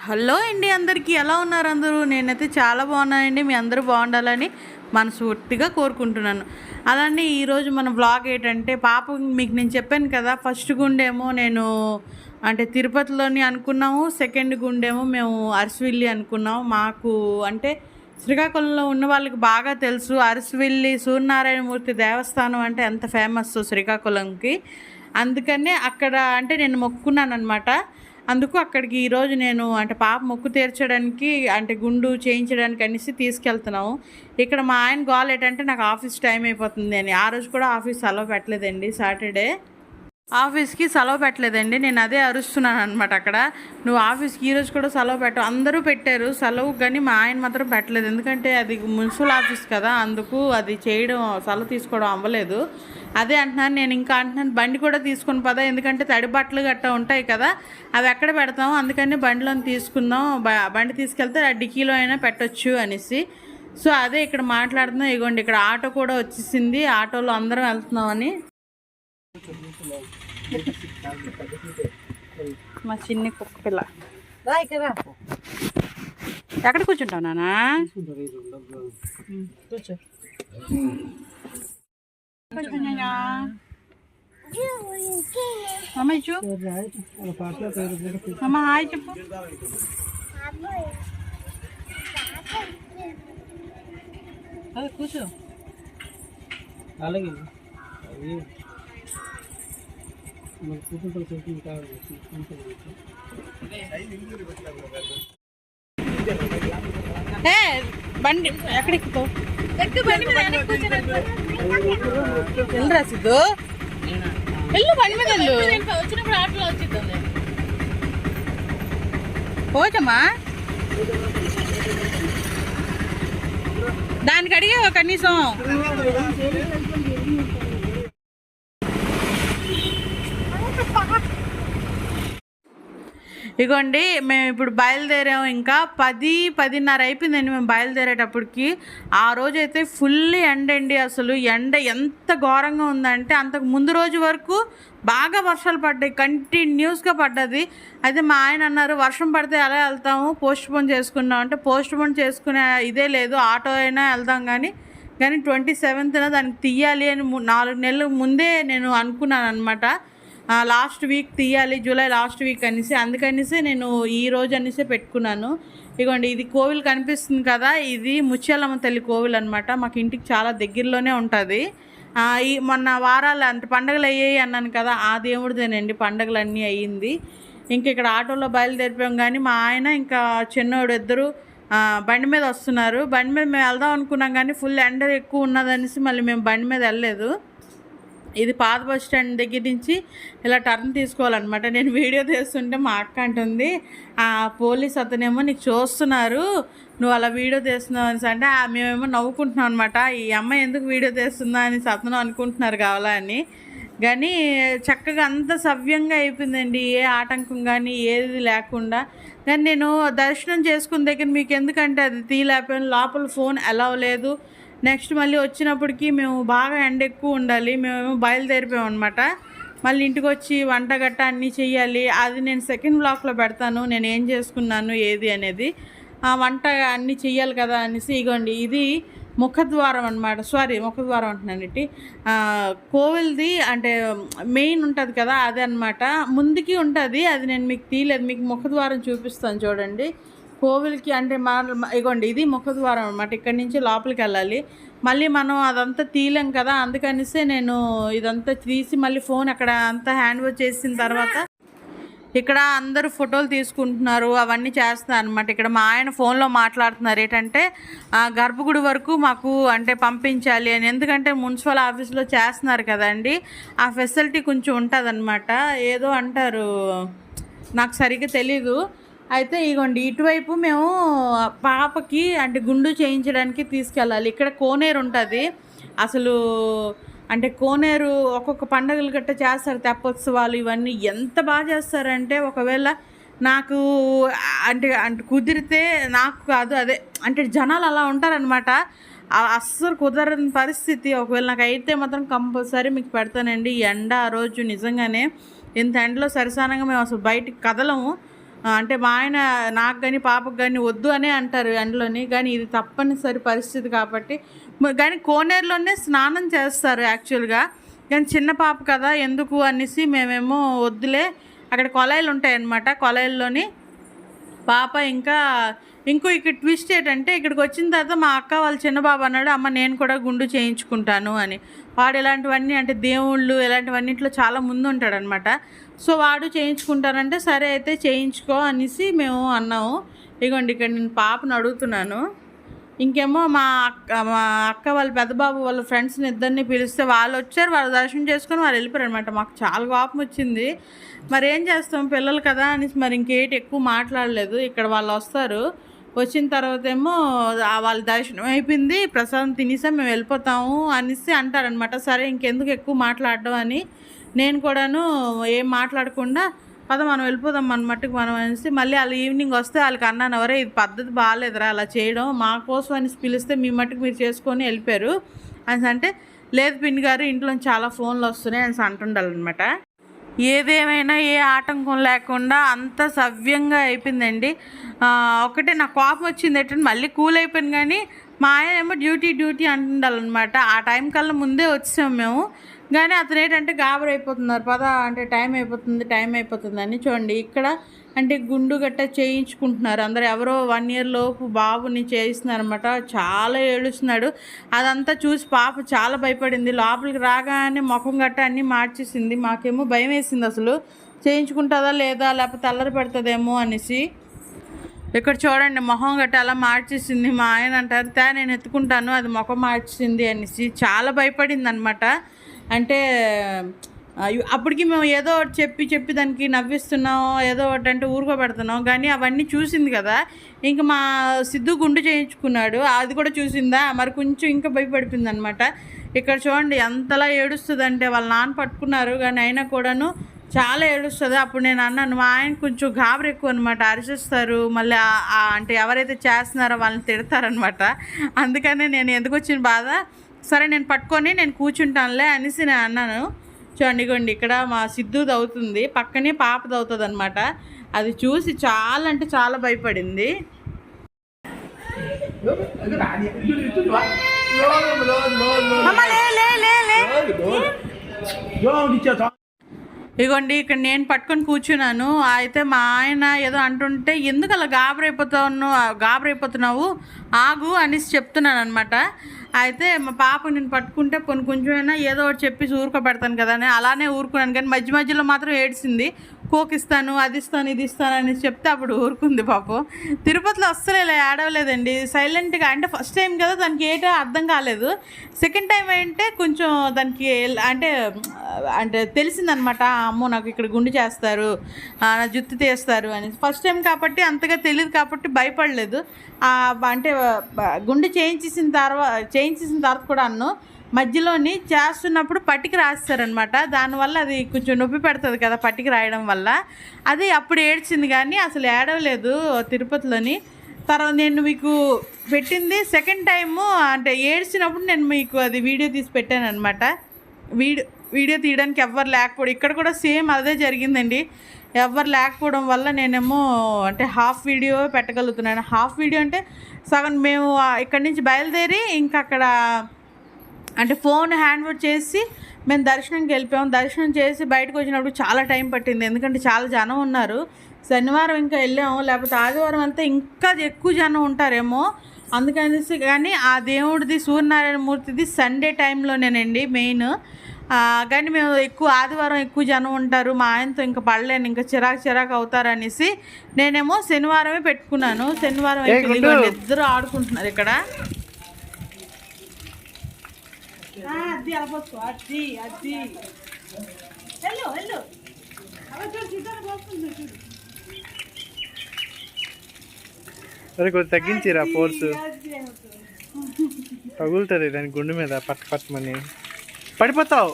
Hello అండి అందరికీ ఎలా ఉన్నారు అందరూ? నేనైతే చాలా బాగున్నానండి మీ అందరూ బాగుండాలని మనస్ఫూర్తిగా కోరుకుంటున్నాను. అలానే ఈరోజు మన బ్లాగ్ ఏంటంటే పాప మీకు నేను చెప్పాను కదా ఫస్ట్ గుండేమో నేను అంటే తిరుపతిలోని అనుకున్నాము సెకండ్ గుండేమో మేము అరసవిల్లి అనుకున్నాము. మాకు అంటే శ్రీకాకుళంలో ఉన్న వాళ్ళకి బాగా తెలుసు అరసవిల్లి సూర్యనారాయణమూర్తి దేవస్థానం అంటే ఎంత ఫేమస్ శ్రీకాకుళంకి. అందుకనే అక్కడ అంటే నేను మొక్కున్నాను అనమాట అందుకు అక్కడికి ఈరోజు నేను అంటే పాప మొక్కు తీర్చడానికి అంటే గుండు చేయించడానికి అనేసి తీసుకెళ్తున్నాము. ఇక్కడ మా ఆయన గోల్ ఏంటంటే నాకు ఆఫీస్ టైం అయిపోతుంది అని. ఆ రోజు కూడా ఆఫీస్ సెలవు పెట్టలేదండి సాటర్డే. ఆఫీస్కి సెలవు పెట్టలేదండి. నేను అదే అరుస్తున్నాను అనమాట అక్కడ. నువ్వు ఆఫీస్కి ఈరోజు కూడా సెలవు పెట్ట. అందరూ పెట్టారు. సెలవు కానీ మా ఆయన మాత్రం పెట్టలేదు. ఎందుకంటే అది మున్సిపల్ ఆఫీస్ కదా. అందుకు అది చేయడం సెలవు తీసుకోవడం అవ్వలేదు. అదే అంటున్నాను నేను ఇంకా అంటున్నాను బండి కూడా తీసుకొని పదా ఎందుకంటే తడి బట్టలు గట్టా ఉంటాయి కదా అవి ఎక్కడ పెడతాం అందుకని బండిలో తీసుకుందాం బండి తీసుకెళ్తే ఆ డిక్కీలో అయినా పెట్టొచ్చు అనేసి. సో అదే ఇక్కడ మాట్లాడుతున్నాం ఇగోండి ఇక్కడ ఆటో కూడా వచ్చేసింది ఆటోలో అందరం వెళ్తున్నామని మా చిన్ని కుక్క పిల్ల. ఎక్కడ కూర్చుంటావు నానా కూర్చో. అమ్మ ఇచ్చు అమ్మ హాయ్ చెప్పు అదే కూర్చో అలాగే అది మన కూతురు చెప్తుంది కావాలి ఏ బండి ఎక్కడ ఎక్కుతావు వెళ్ళరా సిద్ధు? వెళ్ళు బండి మీద వెళ్ళు. వచ్చినప్పుడు ఆటలో వచ్చిద్దాం పోచమ్మా దానికి అడిగావా కనీసం. ఇగోండి మేము ఇప్పుడు బయలుదేరాము ఇంకా. పది పదిన్నర అయిపోయిందండి మేము బయలుదేరేటప్పటికి. ఆ రోజు అయితే ఫుల్ ఎండ అండి అసలు. ఎండ ఎంత ఘోరంగా ఉందంటే అంతకు ముందు రోజు వరకు బాగా వర్షాలు పడ్డాయి కంటిన్యూస్గా పడ్డది. అయితే మా ఆయన అన్నారు వర్షం పడితే ఎలా వెళ్తాము? పోస్ట్ పోన్ చేసుకున్నాం అంటే పోస్ట్ పోన్ చేసుకునే ఇదే లేదు ఆటో అయినా వెళ్దాం కానీ కానీ ట్వంటీ సెవెంత్న దానికి తీయాలి అని నాలుగు నెలల ముందే నేను అనుకున్నాను అనమాట లాస్ట్ వీక్ తీయాలి జూలై లాస్ట్ వీక్ అనేసి అందుకనేసి నేను ఈ రోజు అనేసి పెట్టుకున్నాను. ఇగోండి ఇది కోవిల్ కనిపిస్తుంది కదా ఇది ముత్యాలమ్మ తల్లి కోవిల్ అనమాట మాకు ఇంటికి చాలా దగ్గరలోనే ఉంటుంది. ఈ మొన్న వారాలు అంటే పండగలు అయ్యాయి అన్నాను కదా ఆ దేవుడిదేనండి పండగలు అన్నీ అయ్యింది. ఇంక ఇక్కడ ఆటోలో బయలుదేరిపోయాం కానీ మా ఆయన ఇంకా చిన్నోడు ఇద్దరు బండి మీద వస్తున్నారు. బండి మీద మేము వెళ్దాం అనుకున్నాం కానీ ఫుల్ ఎండ ఎక్కువ ఉన్నదనేసి మళ్ళీ మేము బండి మీద వెళ్ళలేదు. ఇది పాత బస్ స్టాండ్ దగ్గర నుంచి ఇలా టర్న్ తీసుకోవాలన్నమాట. నేను వీడియో తీస్తుంటే మా అక్క అంటుంది ఆ పోలీస్ అతనేమో నీకు చూస్తున్నారు నువ్వు అలా వీడియో తీస్తున్నావు అనేసి. అంటే ఆ మేమేమో నవ్వుకుంటున్నాం అనమాట ఈ అమ్మాయి ఎందుకు వీడియో తీస్తుందా అని అతను అనుకుంటున్నారు కావాలా అని. కానీ చక్కగా అంత సవ్యంగా అయిపోయిందండి. ఏ ఆటంకం కానీ ఏది లేకుండా. కానీ నేను దర్శనం చేసుకున్న దగ్గర మీకు ఎందుకంటే అది తీలేకపోయాను. లోపల ఫోన్ అలౌ లేదు. నెక్స్ట్ మళ్ళీ వచ్చినప్పటికి మేము బాగా ఎండ ఎక్కువ ఉండాలి. మేము బయలుదేరిపోయాం అనమాట మళ్ళీ ఇంటికి వచ్చి వంట గట్ట అన్నీ చెయ్యాలి. అది నేను సెకండ్ బ్లాక్లో పెడతాను. నేను ఏం చేసుకున్నాను ఏది అనేది. ఆ వంట అన్నీ చెయ్యాలి కదా అనేసి ఇగోండి ఇది ముఖద్వారం అనమాట సారీ ముఖద్వారం అంటున్నాను ఇట్టి కోవిల్ది అంటే మెయిన్ ఉంటుంది కదా అదే అనమాట ముందుకి ఉంటుంది అది నేను మీకు తీయలేదు. మీకు ముఖద్వారం చూపిస్తాను చూడండి. కోవిల్కి అంటే మా ఇగోండి ఇది ముఖద్వారం అనమాట ఇక్కడి నుంచి లోపలికి వెళ్ళాలి. మళ్ళీ మనం అదంతా తీయలేం కదా అందుకనిసే నేను ఇదంతా తీసి మళ్ళీ ఫోన్ అక్కడ అంతా హ్యాండ్ ఓవర్ చేసిన తర్వాత ఇక్కడ అందరూ ఫోటోలు తీసుకుంటున్నారు అవన్నీ చేస్తున్నారు అనమాట ఇక్కడ మా ఆయన ఫోన్లో మాట్లాడుతున్నారు ఏంటంటే ఆ, గర్భగుడి వరకు మాకు అంటే పంపించాలి అని. ఎందుకంటే మున్సిపల్ ఆఫీస్లో చేస్తున్నారు కదండి ఆ ఫెసిలిటీ కొంచెం ఉంటుంది ఏదో అంటారు నాకు సరిగ్గా తెలీదు. అయితే ఇగోండి ఇటువైపు మేము పాపకి అంటే గుండు చేయించడానికి తీసుకెళ్ళాలి. ఇక్కడ కోనేరు ఉంటుంది. అసలు అంటే కోనేరు ఒక్కొక్క పండగలు గట్ట చేస్తారు తెప్పోత్సవాలు ఇవన్నీ. ఎంత బాగా చేస్తారంటే ఒకవేళ నాకు అంటే అంటే కుదిరితే నాకు కాదు అదే అంటే జనాలు అలా ఉంటారనమాట అస్సలు కుదరని పరిస్థితి. ఒకవేళ నాకు అయితే మాత్రం కంపల్సరీ మీకు పెడతానండి. ఈ ఎండ ఆ రోజు నిజంగానే ఇంత ఎండలో సరిసానంగా మేము అసలు బయటికి కదలము. అంటే మా ఆయన నాకు కానీ పాపకు కానీ వద్దు అనే అంటారు ఎండలోని. కానీ ఇది తప్పనిసరి పరిస్థితి కాబట్టి కానీ కోనేరులోనే స్నానం చేస్తారు యాక్చువల్గా. కానీ చిన్న పాప కదా ఎందుకు అనేసి మేమేమో వద్దులే. అక్కడ కొలాయిలు ఉంటాయన్నమాట కొలాయిల్లోని. పాప ఇంకా ఇంకో ఇక్కడ ట్విస్ట్ ఏంటంటే ఇక్కడికి వచ్చిన తర్వాత మా అక్క వాళ్ళ చిన్న బాబు అన్నాడు అమ్మ నేను కూడా గుండు చేయించుకుంటాను అని. వాడు ఇలాంటివన్నీ అంటే దేవుళ్ళు ఇలాంటివన్నింటిలో చాలా ముందు ఉంటాడనమాట. సో వాడు చేయించుకుంటారంటే సరే అయితే చేయించుకో అనేసి మేము అన్నాము. ఇగోండి ఇక్కడ నేను పాపను అడుగుతున్నాను. ఇంకేమో మా అక్క మా అక్క వాళ్ళ పెద్దబాబు వాళ్ళ ఫ్రెండ్స్ని ఇద్దరిని పిలిస్తే వాళ్ళు వచ్చారు వాళ్ళు దర్శనం చేసుకొని వాళ్ళు వెళ్ళిపోయారు అనమాట మాకు చాలా కోపం వచ్చింది. మరి ఏం చేస్తాం పిల్లలు కదా అనేసి మరి ఇంకేటి ఎక్కువ మాట్లాడలేదు. ఇక్కడ వాళ్ళు వస్తారు. వచ్చిన తర్వాత ఏమో వాళ్ళ దర్శనం అయిపోయింది. ప్రసాదం తినేసాం మేము వెళ్ళిపోతాము అనేసి అంటారనమాట సరే ఇంకెందుకు ఎక్కువ మాట్లాడడం అని. నేను కూడాను ఏం మాట్లాడకుండా పద మనం వెళ్ళిపోదాం మన మట్టుకు మనం అనేసి మళ్ళీ వాళ్ళు ఈవినింగ్ వస్తే వాళ్ళకి అన్నాను ఎవరే ఇది పద్ధతి బాగాలేదురా అలా చేయడం. మా కోసం అని పిలిస్తే మీ మట్టుకు మీరు చేసుకొని వెళ్ళిపోయారు. అని అంటే లేదు పిండి గారు ఇంట్లో చాలా ఫోన్లు వస్తున్నాయి అని అంటుండాలన్నమాట. ఏదేమైనా ఏ ఆటంకం లేకుండా అంత సవ్యంగా అయిపోయిందండి. ఒకటే నాకు కోపం వచ్చింది ఏంటంటే మళ్ళీ కూల్ అయిపోయింది కానీ మా ఆయన ఏమో డ్యూటీ డ్యూటీ అంటుండాలన్నమాట. ఆ టైం కల్లా ముందే వచ్చాము మేము. కానీ అతను ఏంటంటే గాబరు అయిపోతున్నారు. పద అంటే టైం అయిపోతుంది టైం అయిపోతుంది అని చూడండి. ఇక్కడ అంటే గుండు గట్ట చేయించుకుంటున్నారు. అందరు ఎవరో వన్ ఇయర్ లోపు బాబుని చేయిస్తున్నారనమాట చాలా ఏడుస్తున్నాడు. అదంతా చూసి పాప చాలా భయపడింది. లోపలికి రాగానే ముఖం గట్ట అన్నీ మార్చేసింది. మాకేమో భయం వేసింది అసలు. చేయించుకుంటుందా లేదా? లేకపోతే అల్లరి పెడుతుందేమో అనేసి. ఇక్కడ చూడండి మొహం గట్ట అలా మార్చేసింది. మా ఆయన అంటారు తా నేను ఎత్తుకుంటాను. అది మొఖం మార్చేసింది అనేసి. చాలా భయపడింది అనమాట అంటే అప్పటికి మేము ఏదో ఒకటి చెప్పి చెప్పి దానికి నవ్విస్తున్నాం ఏదో ఒకటి అంటే ఊరుకోబెడుతున్నాం. కానీ అవన్నీ చూసింది కదా. ఇంకా మా సిద్ధు గుండు చేయించుకున్నాడు. అది కూడా చూసిందా? మరి కొంచెం ఇంకా భయపడిపోయింది అనమాట ఇక్కడ చూడండి ఎంతలా ఏడుస్తుందంటే వాళ్ళ నాన్న పట్టుకున్నారు. కానీ అయినా కూడాను చాలా ఏడుస్తుంది. అప్పుడు నేను అన్నాను మా ఆయన కొంచెం గాబరి ఎక్కువ అనమాట అరిచేస్తారు. మళ్ళీ అంటే ఎవరైతే చేస్తున్నారో వాళ్ళని తిడతారనమాట. అందుకనే నేను ఎందుకు వచ్చిన బాధ? సరే నేను పట్టుకొని నేను కూర్చుంటానులే అనేసి నేను అన్నాను. చూడండి ఇగోండి ఇక్కడ మా సిద్ధు అవుతుంది పక్కనే పాప అవుతుంది అనమాట అది చూసి చాలా అంటే చాలా భయపడింది. ఇగోండి ఇక్కడ నేను పట్టుకొని కూర్చున్నాను. అయితే మా ఆయన ఏదో అంటుంటే ఎందుకు అలా గాబరైపోతావు గాబరైపోతున్నావు? ఆగు అనేసి చెప్తున్నాను అనమాట అయితే మా పాప నేను పట్టుకుంటే కొన్ని కొంచెమైనా ఏదో ఒకటి చెప్పి ఊరుకోబెడతాను కదా అని అలానే ఊరుకున్నాను. కానీ మధ్య మధ్యలో మాత్రం ఏడ్చింది. కోకిస్తాను అది ఇస్తాను ఇది ఇస్తాను అని చెప్తే అప్పుడు ఊరుకుంది పాపం. తిరుపతిలో అస్సలు ఇలా ఏడవలేదండి. సైలెంట్గా అంటే ఫస్ట్ టైం కదా దానికి ఏటో అర్థం కాలేదు. సెకండ్ టైం ఏంటంటే కొంచెం దానికి అంటే అంటే తెలిసిందనమాట అమ్మో నాకు ఇక్కడ గుండు చేస్తారు ఆ, నా జుత్తు తీస్తారు అని. ఫస్ట్ టైం కాబట్టి అంతగా తెలియదు కాబట్టి భయపడలేదు. అంటే గుండు చేయించేసిన తర్వాత చేయించేసిన తర్వాత కూడా అన్ను. మధ్యలోని చేస్తున్నప్పుడు పట్టికి రాస్తారనమాట దానివల్ల అది కొంచెం నొప్పి పెడుతుంది కదా పట్టికి రాయడం వల్ల. అది అప్పుడు ఏడ్చింది కానీ అసలు ఏడవలేదు తిరుపతిలోని. తర్వాత నేను మీకు పెట్టింది సెకండ్ టైము అంటే ఏడ్చినప్పుడు నేను మీకు అది వీడియో తీసి పెట్టాను అనమాట వీడియో వీడియో తీయడానికి ఎవ్వరు లేకపోవడం ఇక్కడ కూడా సేమ్ అదే జరిగిందండి. ఎవ్వరు లేకపోవడం వల్ల నేనేమో అంటే హాఫ్ వీడియో పెట్టగలుగుతున్నాను. హాఫ్ వీడియో అంటే సగం మేము ఇక్కడి నుంచి బయలుదేరి ఇంకా అక్కడ అంటే ఫోన్ హ్యాండ్ ఓవర్ చేసి మేము దర్శనంకి వెళ్ళిపోయాం. దర్శనం చేసి బయటకు వచ్చినప్పుడు చాలా టైం పట్టింది. ఎందుకంటే చాలా జనం ఉన్నారు. శనివారం ఇంకా వెళ్ళాము. లేకపోతే ఆదివారం అంతా ఇంకా ఎక్కువ జనం ఉంటారేమో. అందుకనేసి కానీ ఆ దేవుడిది సూర్యనారాయణ మూర్తిది సండే టైంలోనేనండి మెయిన్ కానీ మేము ఎక్కువ ఆదివారం ఎక్కువ జనం ఉంటారు. మా ఆయనతో ఇంకా పడలేను. ఇంకా చిరాకు చిరాకు అవుతారు అనేసి నేనేమో శనివారమే పెట్టుకున్నాను. శనివారం ఇద్దరు ఆడుకుంటున్నారు ఇక్కడ. అది అవ్వచ్చు అది అది. వెళ్ళు వెళ్ళు. అలా చూడు పోతుంది చూడు. సరే కొంచెం తగ్గించిరా ఫోర్స్. తగులుతుంది దాని గుండె మీద పట్ పట్టమని. పడిపోతావు.